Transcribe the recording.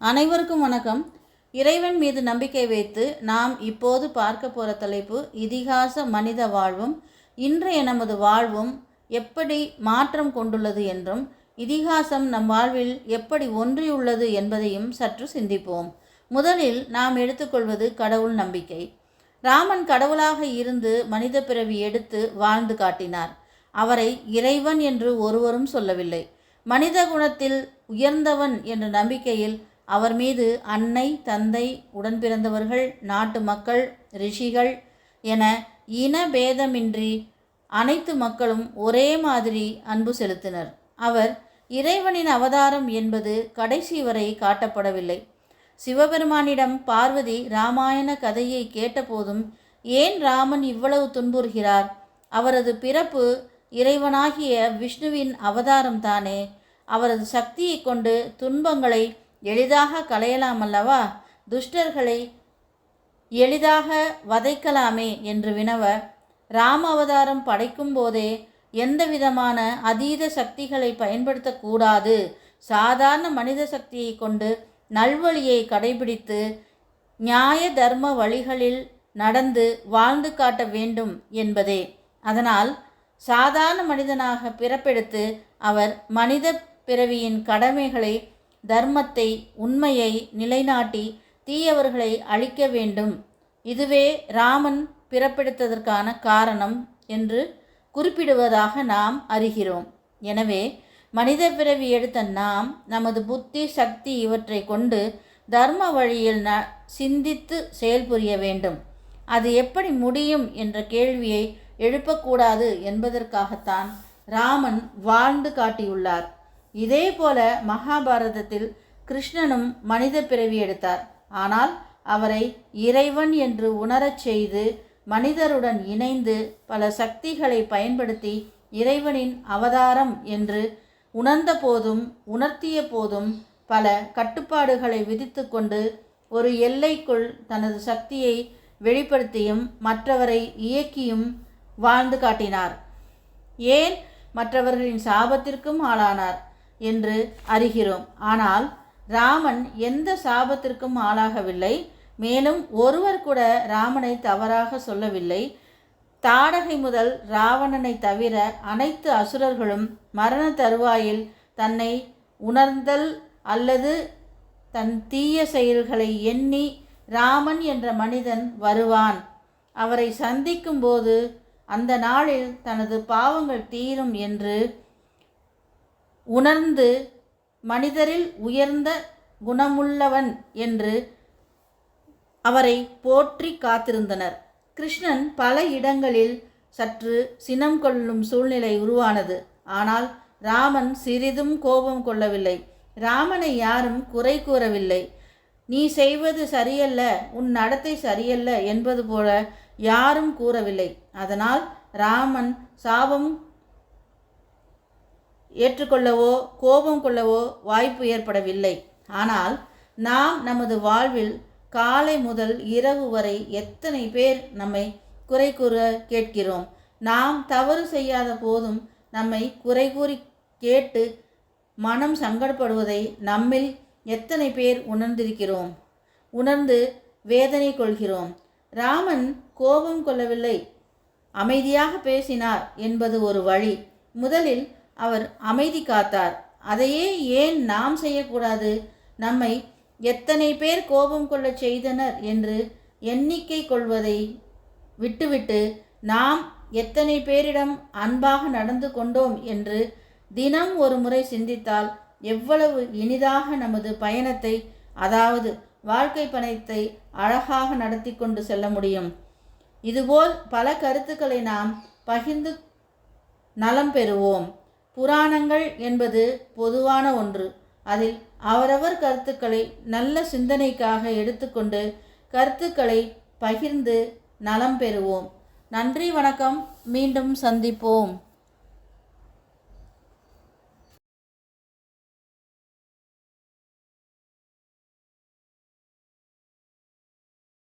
அனைவருக்கும் வணக்கம். இறைவன் மீது நம்பிக்கை வைத்து நாம் இப்போது பார்க்க போகிற தலைப்பு இதிகாச மனித வாழ்வும் இன்றைய நமது வாழ்வும் எப்படி மாற்றம் கொண்டுள்ளது என்றும் இதிகாசம் நம் வாழ்வில் எப்படி ஒன்றியுள்ளது என்பதையும் சற்று சிந்திப்போம். முதலில் நாம் எடுத்துக்கொள்வது கடவுள் நம்பிக்கை. ராமன் கடவுளாக இருந்து மனித பிறவி எடுத்து வாழ்ந்து காட்டினார். அவரை இறைவன் என்று ஒருவரும் சொல்லவில்லை. மனித குணத்தில் உயர்ந்தவன் என்ற நம்பிக்கையில் அவர் மீது அன்னை தந்தை உடன் பிறந்தவர்கள் நாட்டு மக்கள் ரிஷிகள் என இன பேதமின்றி அனைத்து மக்களும் ஒரே மாதிரி அன்பு செலுத்தினர். அவர் இறைவனின் அவதாரம் என்பது கடைசி வரை காட்டப்படவில்லை. சிவபெருமானிடம் பார்வதி ராமாயண கதையை கேட்டபோதும் ஏன் ராமன் இவ்வளவு துன்புறுகிறார்? அவரது பிறப்பு இறைவனாகிய விஷ்ணுவின் அவதாரம் தானே. அவரது சக்தியை கொண்டு துன்பங்களை எளிதாக களையலாம் அல்லவா துஷ்டர்களை எளிதாக வதைக்கலாமே என்று வினவ ராம அவதாரம் படைக்கும் போதே எந்த விதமான அதீத சக்திகளை பயன்படுத்தக்கூடாது சாதாரண மனித சக்தியை கொண்டு நல்வழியை கடைபிடித்து நியாய தர்ம வழிகளில் நடந்து வாழ்ந்து காட்ட வேண்டும் என்பதே. அதனால் சாதாரண மனிதனாக பிறப்பெடுத்து அவர் மனித பிறவியின் கடமைகளை தர்மத்தை உண்மையை நிலைநாட்டி தீயவர்களை அழிக்க வேண்டும். இதுவே ராமன் பிறப்பெடுத்ததற்கான காரணம் என்று குறிப்பிடுவதாக நாம் அறிகிறோம். எனவே மனித பிறவி எடுத்த நாம் நமது புத்தி சக்தி இவற்றை கொண்டு தர்ம வழியில் ந சிந்தித்து செயல்புரிய வேண்டும். அது எப்படி முடியும் என்ற கேள்வியை எழுப்பக்கூடாது என்பதற்காகத்தான் ராமன் வாழ்ந்து காட்டியுள்ளார். இதே போல மகாபாரதத்தில் கிருஷ்ணனும் மனித பிறவி எடுத்தார். ஆனால் அவரை இறைவன் என்று உணரச் செய்து மனிதருடன் இணைந்து பல சக்திகளை பயன்படுத்தி இறைவனின் அவதாரம் என்று உணர்ந்த போதும் உணர்த்திய போதும் பல கட்டுப்பாடுகளை விதித்து கொண்டு ஒரு எல்லைக்குள் தனது சக்தியை வெளிப்படுத்தியும் மற்றவரை இயக்கியும் வாழ்ந்து காட்டினார். ஏன்? மற்றவர்களின் சாபத்திற்கும் ஆளானார். என்று அறிகிறோம். ஆனால் ராமன் எந்த சாபத்திற்கும் ஆளாகவில்லை. மேலும் ஒருவர் கூட ராமனை தவறாக சொல்லவில்லை. தாடகை முதல் ராவணனை தவிர அனைத்து அசுரர்களும் மரண தருவாயில் தன்னை உணர்ந்தல் அல்லது தன் தீய செயல்களை எண்ணி ராமன் என்ற மனிதன் வருவான். அவரை சந்திக்கும்போது அந்த நாளில் தனது பாவங்கள் தீரும் என்று உணர்ந்து மனிதரில் உயர்ந்த குணமுள்ளவன் என்று அவரை போற்றி காத்திருந்தனர். கிருஷ்ணன் பல இடங்களில் சற்று சினம் கொள்ளும் சூழ்நிலை உருவானது. ஆனால் ராமன் சிறிதும் கோபம் கொள்ளவில்லை. ராமனை யாரும் குறை கூறவில்லை. நீ செய்வது சரியல்ல உன் நடத்தை சரியல்ல என்பது போல யாரும் கூறவில்லை. அதனால் ராமன் சாபம் ஏற்றுக்கொள்ளவோ கோபம் கொள்ளவோ வாய்ப்பு ஏற்படவில்லை. ஆனால் நாம் நமது வாழ்வில் காலை முதல் இரவு வரை எத்தனை பேர் நம்மை குறை கூற கேட்கிறோம்? நாம் தவறு செய்யாத போதும் நம்மை குறை கூறி கேட்டு மனம் சங்கடப்படுவதை நம்மில் எத்தனை பேர் உணர்ந்திருக்கிறோம்? உணர்ந்து வேதனை கொள்கிறோம். ராமன் கோபம் கொள்ளவில்லை. அமைதியாக பேசினார் என்பது ஒரு வழி. முதலில் அவர் அமைதி காத்தார். அதையே ஏன் நாம் செய்யக்கூடாது? நம்மை எத்தனை பேர் கோபம் கொள்ளச் செய்தனர் என்று எண்ணிக்கை கொள்வதை விட்டுவிட்டு நாம் எத்தனை பேரிடம் அன்பாக நடந்து கொண்டோம் என்று தினம் ஒரு முறை சிந்தித்தால் எவ்வளவு இனிதாக நமது பயணத்தை அதாவது வாழ்க்கை பயணத்தை அழகாக நடத்தி கொண்டு செல்ல முடியும். இதுபோல் பல கருத்துக்களை நாம் பகிர்ந்து நலம் பெறுவோம். புராணங்கள் என்பது பொதுவான ஒன்று. அதில் அவரவர் கருத்துக்களை நல்ல சிந்தனைக்காக எடுத்துக்கொண்டு கருத்துக்களை பகிர்ந்து நலம் பெறுவோம். நன்றி வணக்கம். மீண்டும் சந்திப்போம்.